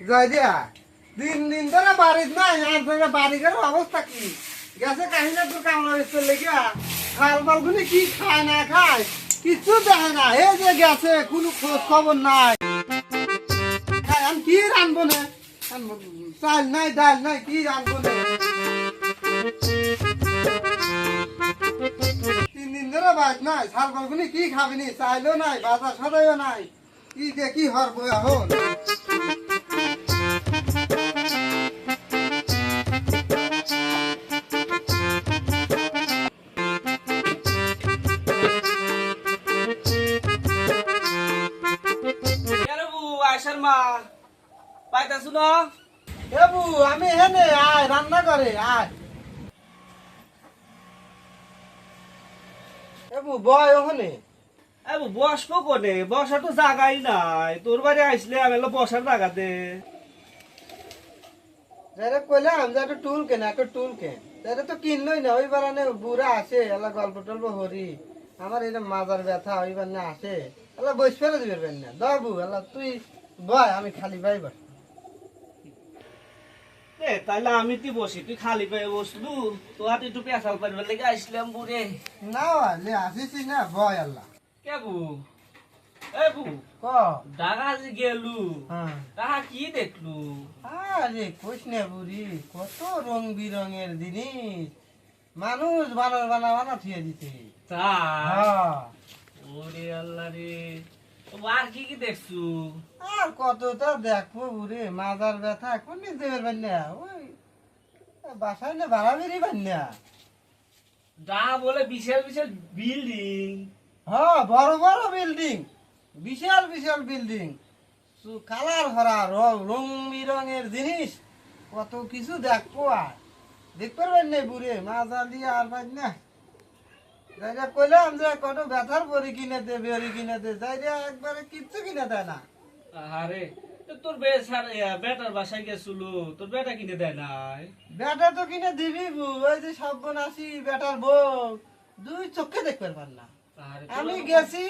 জয় দিয়া দিন দিন ধরে বাড়ির নাই আর ধরে বাড়ি ঘরের অবস্থা কি? গেছে কাহিনা তোর কামলা বেচতে লেগে খাল পালগুলি কি খায়, না খায়, কিছু দেখে না। এই যে গেছে, কোনো খোঁজ খবর নাই। আমি কি রানবো না? চাল নাই, ডাল নাই, কি রানবো না? তিন দিন ধরে বাইক নাই শাল পালগুলি কি খাবিনি চাইলেও নাই, বাজার সদাইও নাই। কি যে কি হরব এখন? পাইতাছু না এবু আমি হেনে আয় রান্না করে আয়। এবু বয় ওখানে? এ বু বসবো কোনে? বসার তো জায়গাই নাই। তোর বাড়ি আসলে আমি বসার জায়গাতে। যারা কইলাম যে একটা টুল কেন একটা টুল কেন। যারা তো কিনলই না ওই বারানে বুড়া আসে এলা গল্প টল্প হরি আমার এটা মাজার ব্যথা ওই বারানে আসে। এলা বস ফেলে দিবে না দবু এলা তুই বয় আমি খালি বাই বস এ তাইলে আমি তুই বসি তুই খালি পেয়ে বসলু তো হাতে একটু পেঁচাল পারবার লেগে আসলাম বুড়ে। না লে না বয় আল্লাহ। কে বু এ বু ক? যে গেলু। হ্যাঁ। তাহা কি দেখলু? আরে কইস না বুড়ি কত রং বিরঙের জিনিস। মানুষ বানর বানা বানা থুয়ে দিতে তা। ওরে আল্লাহ রে। আর কি কি দেখছু? আর কতটা দেখব বুড়ি? মাজার ব্যথা ওই বাসায় না ভাড়া বেরি বলে বিশাল বিশাল বিল্ডিং হ্যাঁ বড় বড় বিল্ডিং বিশাল বিশাল বিল্ডিং কালার ভরা রং রং বিরঙের জিনিস। কত কিছু দেখব আর। দেখতে পারবেন না বুড়ে? মাজার দিয়ে আর পাই না যাইরা কইলাম যে কত ব্যথার বড়ি কিনে দে বেরি কিনে দে একবারে কিচ্ছু কিনে দেয় না। আরে তো তোর বেসার বেটার বাসায় গেছিল তোর বেটা কিনে দেয় নাই? বেটা তো কিনে দিবি বু ওই যে সব্যনাশী বেটার বউ দুই চোখে দেখতে না। আমি গেছি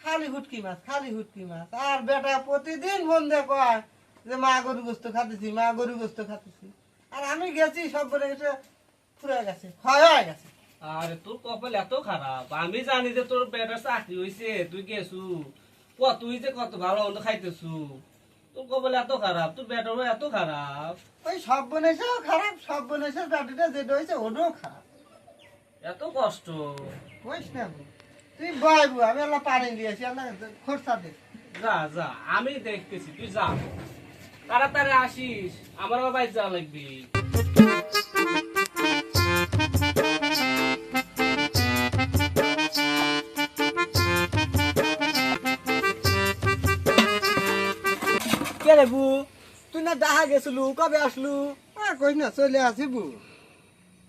খালি হুটকি মাছ খালি হুটকি মাছ। আর বেটা প্রতিদিন দিয়ে কয় যে মা গরু গোস্ত খাতেছি মা গরু গোস্ত খাতেছি আর আমি গেছি সব বলে গেছে ফুরে গেছে ক্ষয় হয়ে গেছে। আরে তোর কপাল এত খারাপ। আমি জানি যে তোর বেটার চাকরি হয়েছে তুই গেছু। তুই যে কত ভালো মন্দ খাইতেছু। তোর কপাল এত খারাপ তোর বেটারও এত খারাপ। ওই সব বনেছেও খারাপ সব বনেছে বেটিটা যেটা হয়েছে ওটাও খারাপ। এত কষ্ট। কইস না তুই বয় বু আমি আল্লাহ পানি দিয়েছি আল্লাহ খরচা দে। যা যা আমি দেখতেছি তুই যা। তাড়াতাড়ি আসিস আমার আবার যা লাগবি। রে বু তুই না দেখা গেছিলু কবে আসলু? আর কই না চলে আসি বু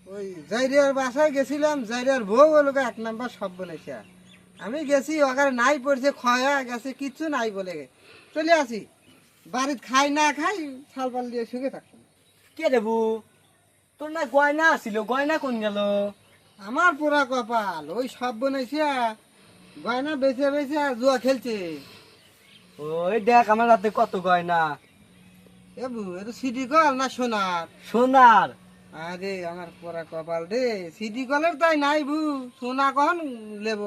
ওই জাইরিয়ার বাসায় গেছিলাম জাইরিয়ার বউ হলো এক নাম্বার সব বলেছে। আমি গেছি ওখানে নাই পড়ছে খয়া গেছে কিচ্ছু নাই বলে। চলে আসি। বাড়িতে খাই না খাই ছাল পাল দিয়ে শুকে থাকতাম। কে রে বু তোর না গয়না আসিল গয়না কোন গেল? আমার পুরা কপাল ওই সব বনেছে গয়না বেছে বেছে জুয়া খেলছে। ওই দেখ আমার রাতে কত গয়না। এ বু এটা সিডি কল না সোনার? সোনার? আরে আমার পুরা কপাল রে সিডি কলের তাই নাই বু সোনা কখন লেব?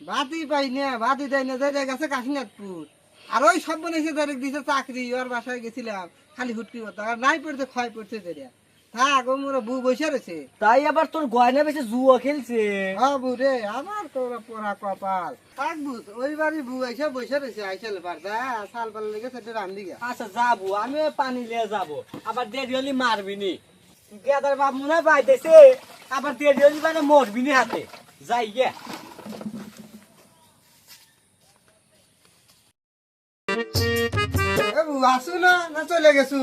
বাতি পাই না বাতি দেয় না যাই গেছে কাশীনাথপুর। আর ওই সব বনেছে ডাইরেক্ট দিছে চাকরি ওর বাসায় গেছিলাম খালি হুটকি করতে আর নাই পড়ছে ক্ষয় পড়ছে যেটা থাক ও মোরা বউ বসে রয়েছে। তাই আবার তোর গয়না বেশি জুয়া খেলছে। হ্যাঁ বু রে আমার তোরা পোড়া কপাল। থাক বু ওই বাড়ি বউ এসে বসে রয়েছে আইসাল পারদা সাল পাল লেগে সেটা রান্ধি গা। আচ্ছা যাব আমি পানি লিয়ে যাব আবার দেরি হলি মারবি নি। গেদার বাপ মনে হয় পাইতেছে আবার দেরি হলি মানে মরবি নি হাতে। যাই গে। আসু না না চলে গেছু?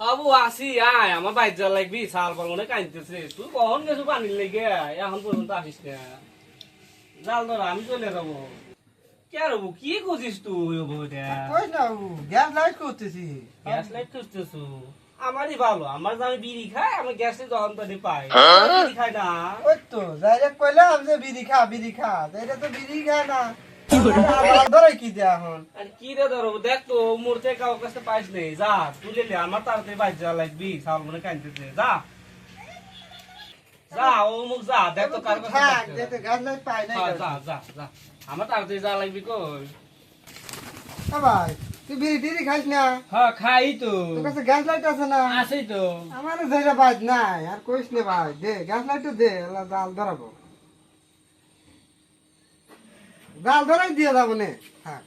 আবু আসি আয় আমার বাইর যাওয়া লাগবি সাল পাল মনে কাঁদতেছে তুই কখন গেছো পানির লেগে? এখন পর্যন্ত আসিস না। জাল ধর আমি চলে যাব। কে রবু কি খুঁজিস তুই ও বউটা? গ্যাস লাইট করতেছি গ্যাস লাইট খুঁজতেছু? আমারই ভালো আমার যে আমি বিড়ি খাই আমার গ্যাসে যখন তাদের পাই। বিড়ি খাই না। ওই তো যাইরে কইলাম যে বিড়ি খা বিড়ি খা। যাইরে তো বিড়ি খায় না। কি দেয়া এখন কি রে ধরো? দেখ তো মুরতে কাউ কাছে পাইস নেই যা তুলে লে আমার তাড়াতাড়ি বাইর যা লাগবি। চাল মনে কানতেছে যা। যা ও মুখ যা দেখ তো কার কাছে থাক পাইছে। যেতে গাছ লাই পাই নাই যা যা যা আমার তাড়াতাড়ি যা লাগবি কই? ভাই তুই বিড়ি টিড়ি খাইস না? হ্যাঁ খাই তো। তোর কাছে গ্যাস লাইট আছে না? আছেই তো। আমার ধরে বাজ নাই আর কইস নে ভাই দে গ্যাস লাইট দে জাল ধরাবো। জাল ধরাই দিয়ে যাব নে। থাক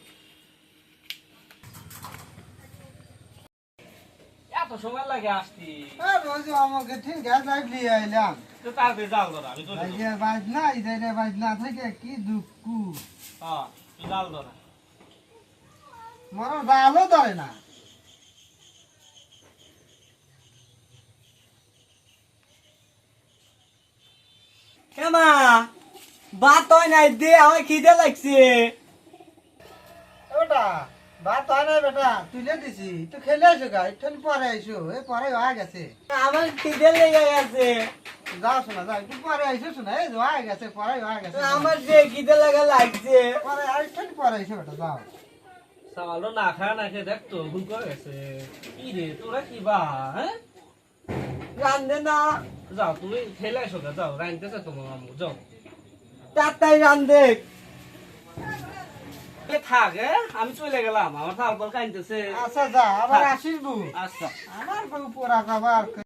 এত সময় লাগে আসতি। আর আমাকে ঠিক গ্যাস লাইট নিয়ে আইলাম। তো তাড়াতাড়ি জাল ধর আমি চলে ভাই যাব। যে বাজ নাই ধরে বাজ না থেকে কি দুঃখ। হ্যাঁ তুই জাল ধরা। মর জালও ধরে না। কেমা ভাত হয় নাই দে আমার খিদে লাগছে। ওটা ভাত হয় না বেটা তুলে দিছি তুই খেলে আইসো গা একটু পরে আইসো এ পরে হয়ে গেছে। আমার খিদে লেগে গেছে। যাও শোনা যাও একটু পরে আইসো শোনা এই হয়ে গেছে পরে হয়ে গেছে আমার যে খিদে লাগা লাগছে। পরে আর একটু পরে আইসো বেটা যাও। সামালো না খায় না খেয়ে দেখ তো ভুল করে গেছে। কি রে তোরা কি বা হ্যাঁ? রান্ধে না। যাও তুমি খেলে এসো গা, যাও রাইনতেছে তোমার আম্মু যাও। তাড়াতাড়ি রান এ থাক আমি চলে গেলাম আমার তারপর কাইনতেছে আচ্ছা যা আবার আসিস বু আচ্ছা। আমার বউ পোড়া যাবার